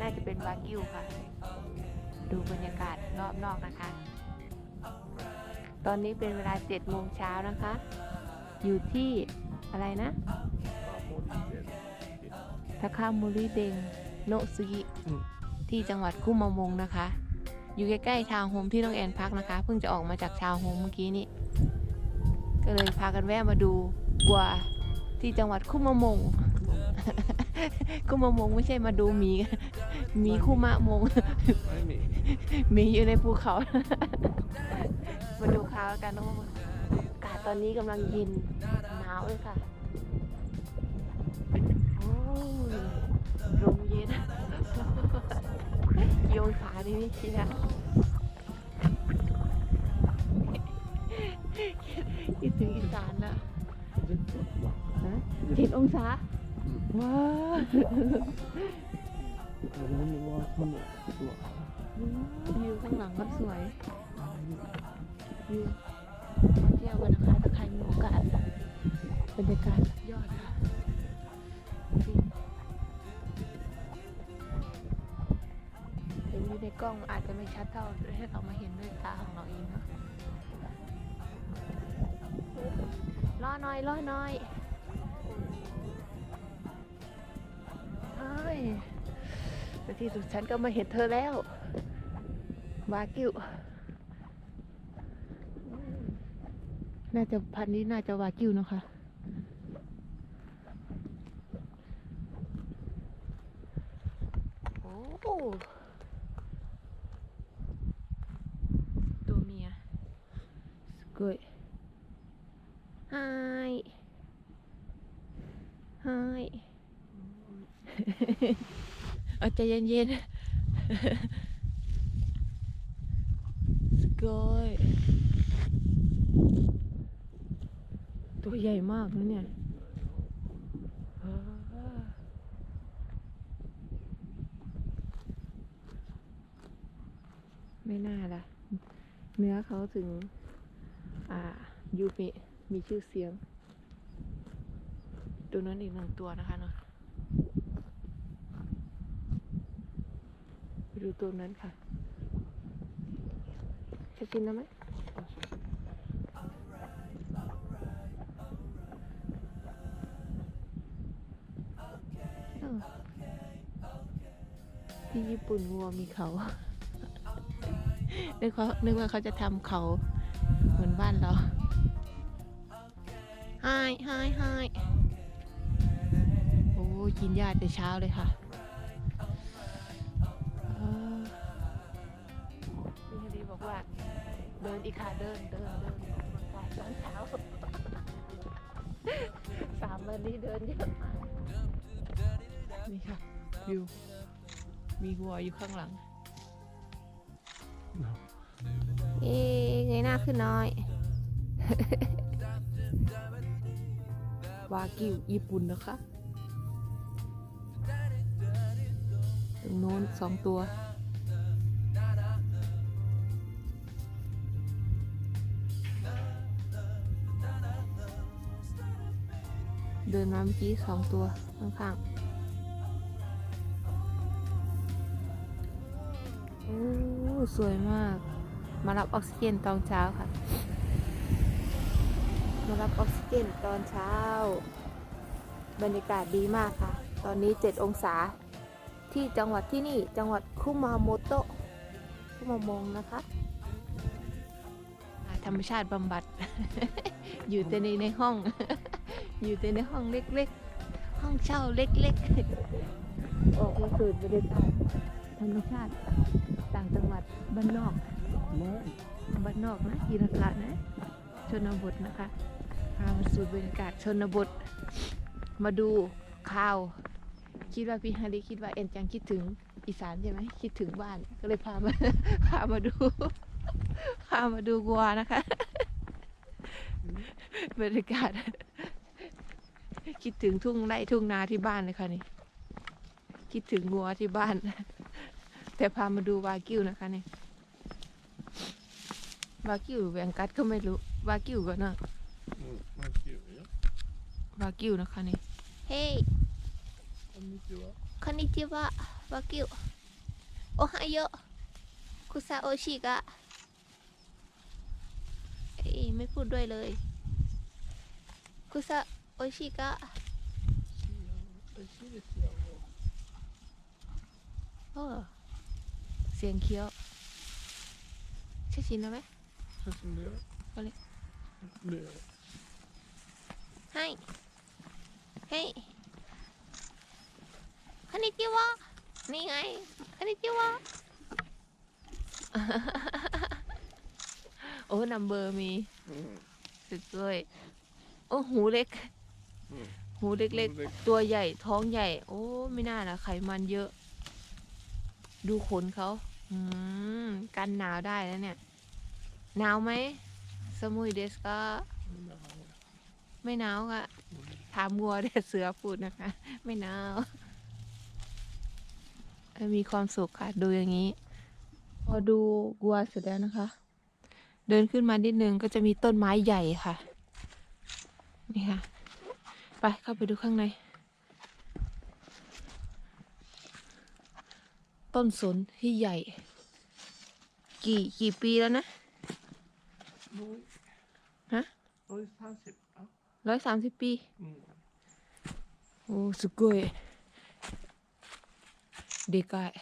วากิวน่าจะเป็นวากิวค่ะ ดูบรรยากาศรอบนอกนะคะ ตอนนี้เป็นเวลาเจ็ดโมงเช้านะคะ อยู่ที่อะไรนะทาคามุริเดงโนซุกิอืมที่จังหวัดคุมามงนะคะ อยู่ใกล้ๆทาวน์โฮมที่น้องแอนพักนะคะ เพิ่งจะออกมาจากทาวน์โฮมเมื่อกี้นี้ ก็เลยพากันแวะมาดูวัวที่จังหวัดคุมามง คุมามงไม่ใช่มาดูหมี มีคุมะมง ไม่มีหมีอยู่ในภูเขา มาดูเขาวกันนะว่าอากาศตอนนี้กำลังเย็นหนาวเลยค่ะ โอ้ยลมเย็นโยงขาดินี่คิดอะคิดถึงอีสานแล้วฮะเจ็ดองศา ว้าววิวข้างหลังก็สวยวิวมาเที่ยวกันนะคะถ้าใครมีโอกาสบรรยากาศยอดค่ะเห็นอยู่ในกล้องอาจจะไม่ชัดเท่าให้เขามาเห็นด้วยตาของเราเองเนาะรอหน่อยรอหน่อย ที่สุดฉันก็มาเห็นเธอแล้ววากิวน่าจะพันนี้น่าจะวากิวนะคะโอ้ตัวเมียสกวยไฮไฮ เอาใจเย็นๆสกอยตัวใหญ่มากนะเนี่ยไม่น่าละเนื้อเขาถึง อ่า ยูมิมีชื่อเสียง ตัวนั้นอีกหนึ่งตัวนะคะเนาะไป ดูตัวนั้นค่ะ จะกินแล้วไหมที่ญี่ปุ่นวัวมีเขานึกว่านึกว่าเขาจะทำเขาเหมือนบ้านเราไฮไฮไฮโอ้ยกินหญ้าแต่เช้าเลยค่ะ ว่า เดินอีกค่ะเดินเดินเดินออกกำลังกายตอนเช้าสามวันนี้เดินเยอะมากนี่ค่ะวิวมีวัวอยู่ข้างหลังเอ๊ะเงยหน้าขึ้นน้อย วากิวญี่ปุ่นนะคะ ตรงโน้นสองตัว เดินมาเมื่อกี้สองตัวข้างๆโอ้สวยมาก มารับออกซิเจนตอนเช้าค่ะ มารับออกซิเจนตอนเช้า บรรยากาศดีมากค่ะ ตอนนี้7องศา ที่จังหวัดที่นี่จังหวัดคุมาโมโตะคุมามงนะคะธรรมชาติบำบัด อยู่แต่ในในห้อง อยู่แต่ในห้องเล็กๆ ห้องเช่าเล็กๆ ออกมาสูดบรรยากาศธรรมชาติต่างจังหวัดบ้านนอกบ้านนอกนะยีราคานะ ชนบทนะคะพามาสูดบรรยากาศชนบท มาดูข่าว คิดว่าพี่ฮาริคิดว่าเอ็นจังคิดถึงอีสานใช่ไหมคิดถึงบ้านก็เลยพามาพามาดูพามาดูวัวนะคะบรรยากาศ คิดถึงทุ่งไร่ทุ่งนาที่บ้านเลยค่ะนี่ คิดถึงงัวที่บ้าน แต่พามาดูวากิ้วนะคะนี่วากิ้วแวงกัดก็ไม่รู้วากิ้วก็เนาะวากิ้วนะคะนี่ เฮ้ยคอนนิจิวะคอนนิจิวะวากิ้วโอฮายโยคุซาโอชิกะเอ้ยไม่พูดด้วยเลยคุซา โอชิกะ 美味しいですよ。 โอ้เสียงเคี้ยวใช่ชินแล้วไหม 写真だよ。これ。ねはいはいこんにちはนี่ไงこんにちは โอ้นัมเบอร์มี え。 สุดเลยโอ้หูเล็ก หูเล็กๆ ตัวใหญ่ท้องใหญ่ โอ้ ไม่น่านะไขมันเยอะ ดูขนเขาอืมกันหนาวได้แล้วเนี่ย หนาวไหมสมุยเดสก็ไม่หนาวค่ะถามวัวเด็เสือพูดนะคะ ไม่หนาวเออมีความสุขค่ะ ดูอย่างนี้ พอดูวัวเสร็จแล้วนะคะ เดินขึ้นมานิดนึงก็จะมีต้นไม้ใหญ่ค่ะ นี่ค่ะ ไปเข้าไปดูข้างใน ต้นสนที่ใหญ่ กี่กี่ปีแล้วนะ ロイ。ฮะ ロイ三十。あ。 ร้อยสามสิบปี うん。 โอ้すごいでかい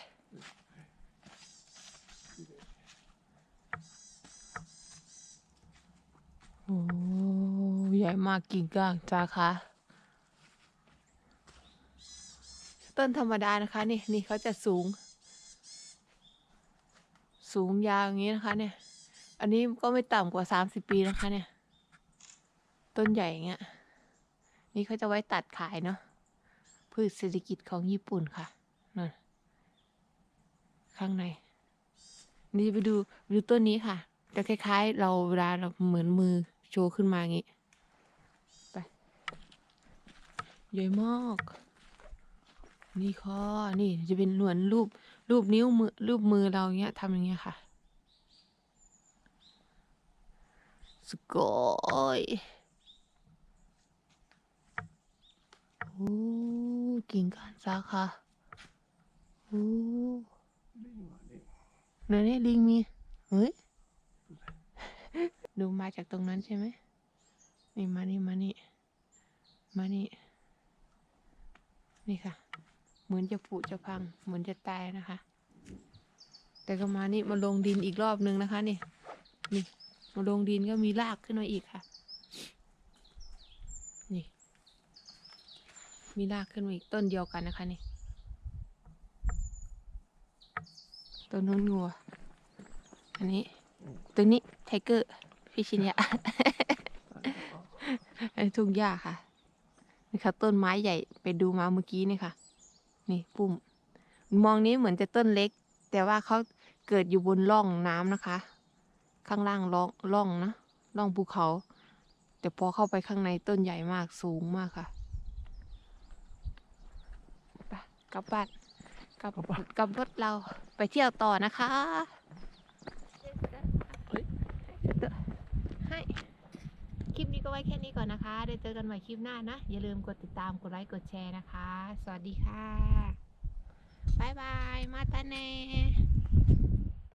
โอ้ใหญ่มากกิ่งก้างจ้าคะ ต้นธรรมดานะคะ นี่นี่เขาจะสูง สูงยาวอย่างนี้นะคะ เนี่ย อันนี้ก็ไม่ต่ำกว่าสามสิบปีนะคะ เนี่ย ต้นใหญ่อย่างเงี้ยนี่เขาจะไว้ตัดขายเนาะพืชเศรษฐกิจของญี่ปุ่นค่ะนั่นข้างใน นี่ไปดูดูต้นนี้ค่ะจะคล้ายๆ เราเวลาเราเหมือนมือโชว์ขึ้นมาอย่างงี้ ไปใหญ่มาก นี่ค่ะนี่จะเป็นเหมือนรูป รูปนิ้วมือ รูปมือเราอย่างเงี้ยทำอย่างเงี้ยค่ะสกอยโอ้กิ่งก้านสาขาโอ้ リンはね。 เดี๋ยวนี้ลิงมี เฮ้ย ดูมาจากตรงนั้นใช่ไหมนี่มานี่มานี่ มานี่ นี่ค่ะ เหมือนจะผุจะพัง เหมือนจะตายนะคะ แต่ก็มานี่มาลงดินอีกรอบนึงนะคะนี่นี่มาลงดินก็มีรากขึ้นมาอีกค่ะ นี่ มีรากขึ้นมาอีกต้นเดียวกันนะคะนี่ต้นนู้นงัว อันนี้ตัวนี้ไทเกอร์พิชินยะอันนี้ทุ่งหญ้าค่ะนี่ค่ะต้นไม้ใหญ่ไปดูมาเมื่อกี้นี่ค่ะ นี่ปุ่ม มองนี้เหมือนจะต้นเล็ก แต่ว่าเขาเกิดอยู่บนร่องน้ำนะคะ ข้างล่างร่องร่องนะร่องภูเขา แต่พอเข้าไปข้างในต้นใหญ่มากสูงมากค่ะไปกลับบ้านกลับกลับรถเราไปเที่ยวต่อนะคะ ให้ คลิปนี้ก็ไว้แค่นี้ก่อนนะคะ ได้เจอกันใหม่คลิปหน้านะ อย่าลืมกดติดตาม กดไลค์ กดแชร์นะคะ สวัสดีค่ะ บายบาย มาตาเน่